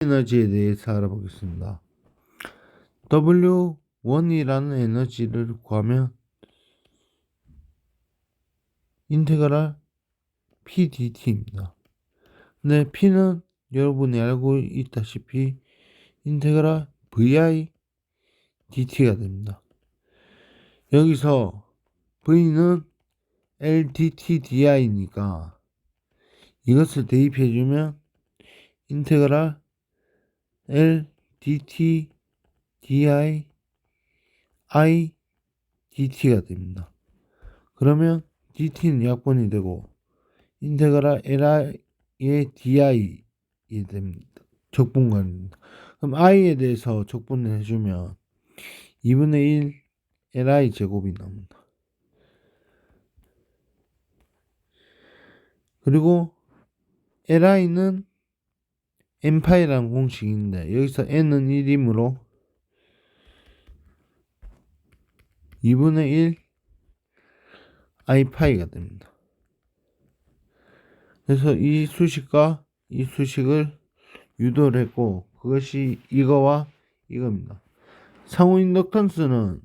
에너지에 대해서 알아보겠습니다. W1이라는 에너지를 구하면 인테그랄 PDT입니다. 근데 P는 여러분이 알고 있다시피 인테그랄 VI DT가 됩니다. 여기서 V는 LDT DI니까 이것을 대입해주면 인테그랄 L DT DI I DT가 됩니다. 그러면 DT는 약분이 되고 인테그랄 LI의 DI이 됩니다. 적분관입니다. 그럼 I에 대해서 적분을 해주면 2분의 1 LI 제곱이 나옵니다. 그리고 LI는 n파이라는 공식인데 여기서 n은 1이므로 2분의 1 i파이가 됩니다. 그래서 이 수식과 이 수식을 유도를 했고 그것이 이거와 이겁니다. 상호 인덕턴스는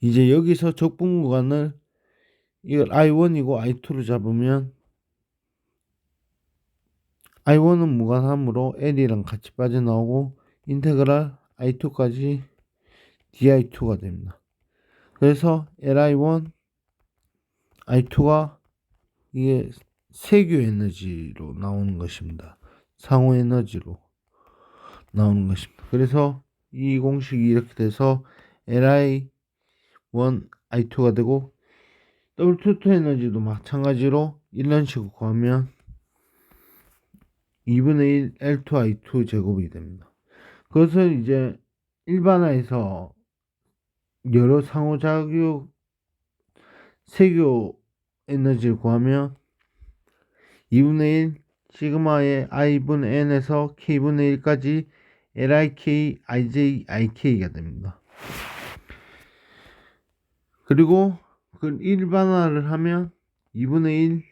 이제 여기서 적분 구간을 이걸 i1이고 i2로 잡으면 i1은 무관함으로 l이랑 같이 빠져나오고 인테그랄 i2까지 di2가 됩니다. 그래서 li1, i2가 이게 세교 에너지로 나오는 것입니다. 상호 에너지로 나오는 것입니다. 그래서 이 공식이 이렇게 돼서 li1, i2가 되고 W22 에너지도 마찬가지로 이런 식으로 구하면 2분의 1 L2I2 제곱이 됩니다. 그것을 이제 일반화해서 여러 상호작용 세교 에너지를 구하면 2분의 1 시그마의 i분의 n에서 k분의 1까지 lik, ij, ik가 됩니다. 그리고 그 일반화를 하면 2분의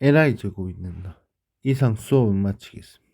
1 li 제곱이 된다. 이상 수업을 마치겠습니다.